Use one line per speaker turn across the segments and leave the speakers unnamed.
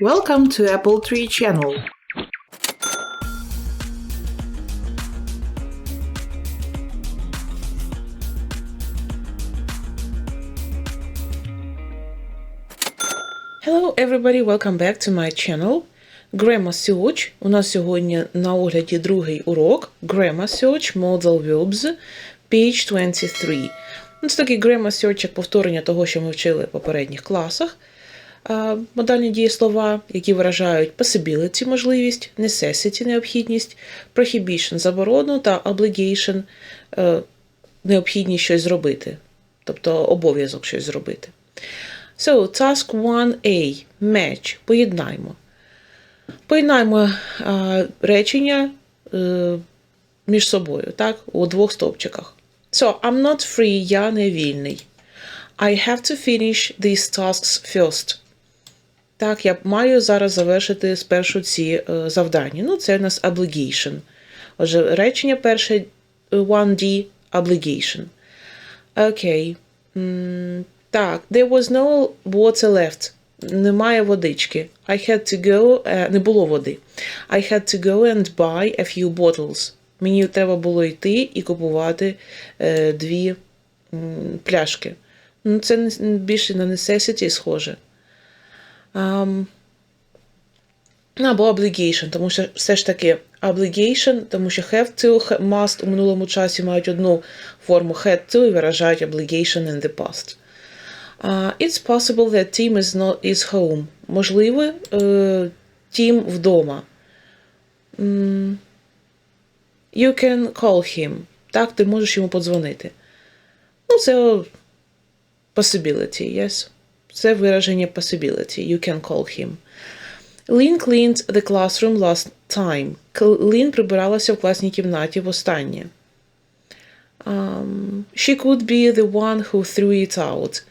Welcome to Apple Tree Channel.
Hello everybody, welcome back to my channel. Grammar Search. У нас сьогодні на огляді другий урок. Grammar Search, Modal Verbs, page 23. Ну, Це такий Grammar Search, як повторення того, що ми вчили в попередніх класах. А, Модальні дієслова, які виражають possibility – можливість, necessity – необхідність, prohibition – заборону та obligation е, – необхідність щось зробити, тобто обов'язок щось зробити. So, task 1A. Match. Поєднаймо. Поєднаймо а, речення е, між собою, так? У двох стовпчиках. So, I'm not free, я не вільний. I have to finish these tasks first. Так, я маю зараз завершити спершу ці е, завдання. Ну, це у нас obligation. Отже, речення перше е, 1D obligation. Окей. М, Так, there was no water left. Немає водички. I had to go, е, не було води. I had to go and buy a few bottles. Мені треба було йти і купувати е, дві пляшки. Ну, це більше на necessity схоже. Um, або obligation, тому що все ж таки obligation, тому що have to, must у минулому часі мають одну форму had to і виражають obligation in the past. Uh, it's possible that Tim is not is home. Можливо, е, Тім вдома. You can call him. Так, ти можеш йому подзвонити. Ну, це possibility, yes. Це вираження possibility. You can call him. Lynn cleaned the classroom last time. Лін прибиралася в класній кімнаті востаннє. Um, she could be the one who threw it out.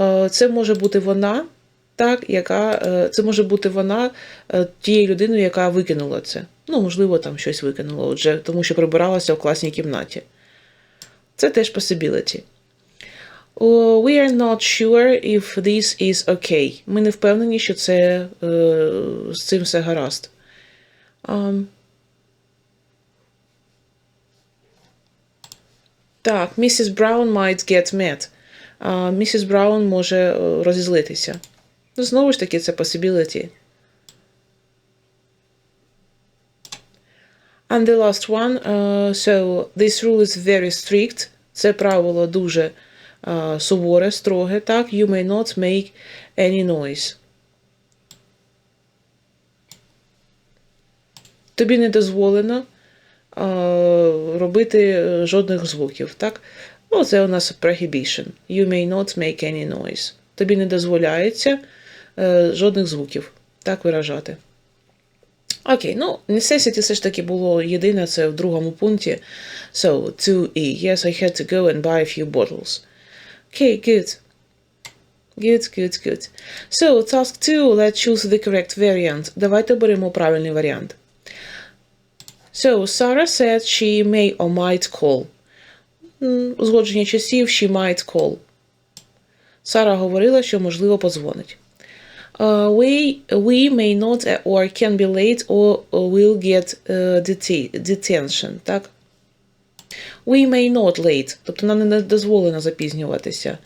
Е, Це може бути вона, так, яка, е, це може бути вона е, тією людиною, яка викинула це. Ну, можливо, там щось викинула, отже, тому що прибиралася в класній кімнаті. Це теж possibility. Oh, We are not sure if this is okay. Ми не впевнені, що це е, з цим все гаразд. Um, так. Brown might get mad. А, Місіс Браун може е, розізлитися. Ну, знову ж таки, це possibility. And the last one. uh, so, this rule is very strict. Це правило дуже uh, суворе, строге. Так, you may not make any noise. Тобі не дозволено uh, робити е, жодних звуків. Так? Ну, це у нас prohibition. You may not make any noise. Тобі не дозволяється е, жодних звуків. Так виражати. Окей, ну, necessity все ж таки було єдине, це в другому пункті. So, 2e. Yes, I had to go and buy a few bottles. Okay, good. Good, good, good. So, task 2, let's choose the correct variant. Давайте беремо правильний варіант. So, Sarah said she may or might call. Узгодження часів she might call. Сара говорила, що можливо подзвонить. Uh, we, we may not uh, or can be late or will get uh, deti- detention. Так? We may not late. Тобто нам не дозволено запізнюватися.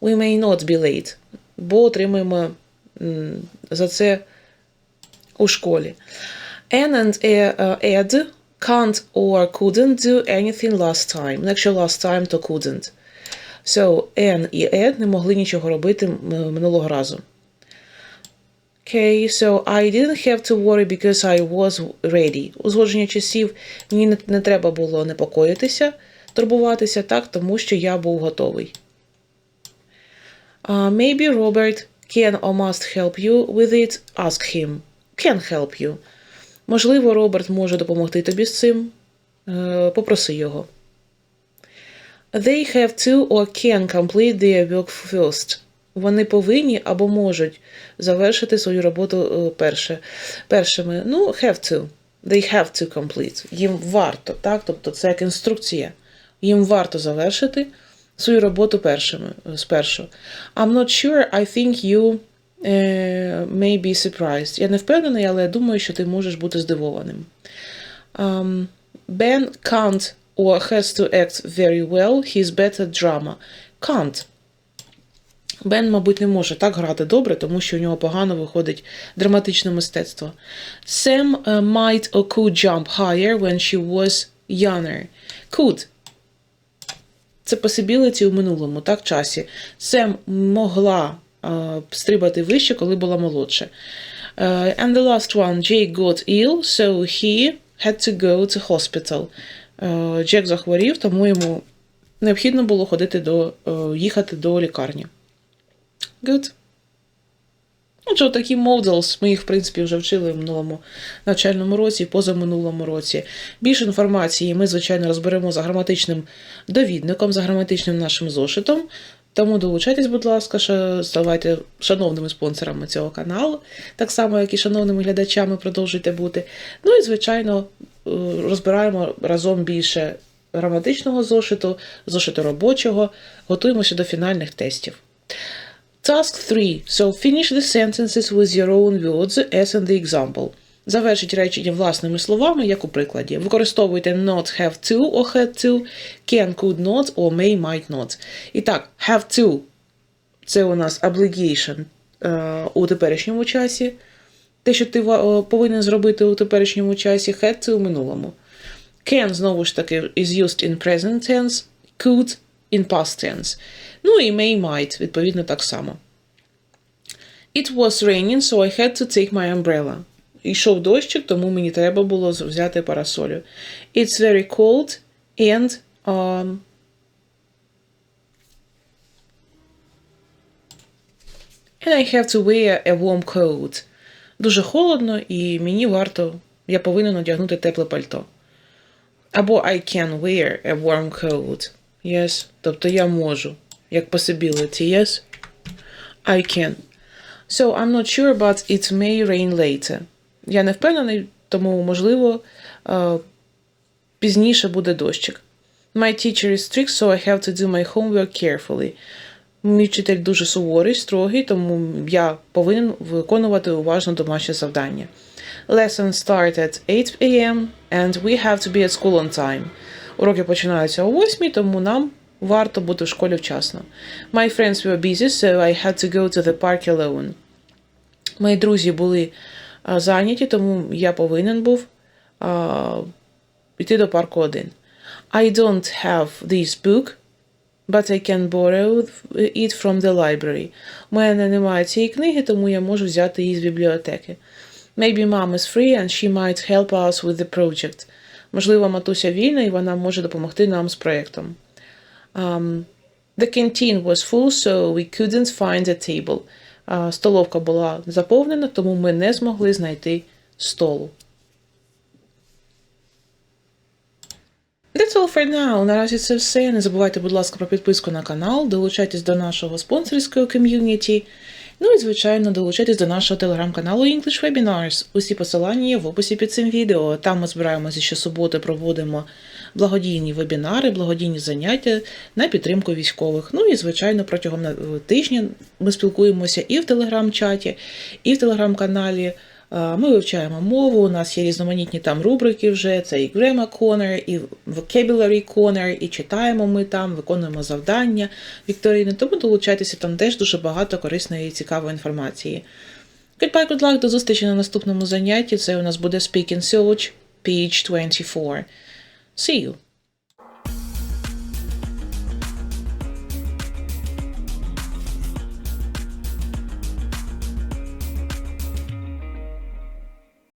We may not be late. Бо отримуємо за це у школі. Anne and uh, Ed can't or couldn't do anything last time. Ну, Якщо last time, то couldn't. So, Anne і Ed не могли нічого робити минулого разу. Okay, so I didn't have to worry because I was ready. Узгодження часів мені не, не треба було непокоїтися, турбуватися так, тому що я був готовий. Uh, maybe Robert can or must help you with it. Ask him. Can help you. Можливо, Роберт може допомогти тобі з цим. Е, Попроси його. They have to or can complete their work first. Вони повинні або можуть завершити свою роботу е, перше, першими. Ну, have to. They have to complete. Їм варто, так? Тобто це як інструкція. Їм варто завершити свою роботу першими, е, спершу. I'm not sure, I think you е, may be surprised. Я не впевнений, але я думаю, що ти можеш бути здивованим. Um, ben can't or has to act very well. He's better drama. Can't. Бен, мабуть, не може так грати добре, тому що у нього погано виходить драматичне мистецтво. Sam uh, might or could jump higher when she was younger. Could. Це possibility у минулому, так, часі. Сем могла uh, стрибати вище, коли була молодша. Uh, and the last one, Jake got ill, so he had to go to hospital. Uh, Джек захворів, тому йому необхідно було ходити до, uh, їхати до лікарні. Good. Отже, такі models, ми їх, в принципі, вже вчили в минулому навчальному році, позаминулому році. Більше інформації ми, звичайно, розберемо за граматичним довідником, за граматичним нашим зошитом. Тому долучайтесь, будь ласка, ставайте шановними спонсорами цього каналу, так само, як і шановними глядачами, продовжуйте бути. Ну і, звичайно, е, розбираємо разом більше граматичного зошиту, зошиту робочого, готуємося до фінальних тестів. Task 3. So finish the sentences with your own words as in the example. Завершіть речення власними словами, як у прикладі. Використовуйте not have to or had to, can, could not or may, might not. І так, have to – це у нас obligation е, у теперішньому часі. Те, що ти е, повинен зробити у теперішньому часі, had to у минулому. Can, знову ж таки, is used in present tense, could in past tense. Ну і may, might, відповідно, так само. It was raining, so I had to take my umbrella. Йшов дощик, тому мені треба було взяти парасолю. It's very cold and um, and I have to wear a warm coat. Дуже холодно, і мені варто, я повинен одягнути тепле пальто. Або I can wear a warm coat. Yes. Тобто я можу. Як possibility, yes? I can. So I'm not sure, but it may rain later. Я не впевнений, тому, можливо, е, пізніше буде дощик. My teacher is strict, so I have to do my homework carefully. Мій вчитель дуже суворий, строгий, тому я повинен виконувати уважно домашнє завдання. Lesson start at 8 a.m. and we have to be at school on time. Уроки починаються о 8, тому нам варто бути в школі вчасно. My friends were busy, so I had to go to the park alone. Мої друзі були зайняті, тому я повинен був йти до парку один. I don't have this book, but I can borrow it from the library. У мене немає цієї книги, тому я можу взяти її з бібліотеки. Maybe mom is free and she might help us with the project. Можливо, матуся вільна і вона може допомогти нам з проєктом. Um, the canteen was full, so we couldn't find a table. А, столовка була заповнена, тому ми не змогли знайти столу. That's all for now. Наразі це все. Не забувайте, будь ласка, про підписку на канал, долучайтесь до нашого спонсорського ком'юніті. Ну і, звичайно, долучайтесь до нашого телеграм-каналу English Webinars. Усі посилання є в описі під цим відео. Там ми збираємося щосуботи, проводимо благодійні вебінари, благодійні заняття на підтримку військових. Ну і, звичайно, протягом тижня ми спілкуємося і в телеграм-чаті, і в телеграм-каналі. Е, Ми вивчаємо мову, у нас є різноманітні там рубрики вже, це і Grammar Corner, і Vocabulary Corner, і читаємо ми там, виконуємо завдання вікторини, тому долучайтеся, там теж дуже багато корисної і цікавої інформації. Goodbye, good luck, до зустрічі на наступному занятті. Це у нас буде Speak and Search, page 24. See you!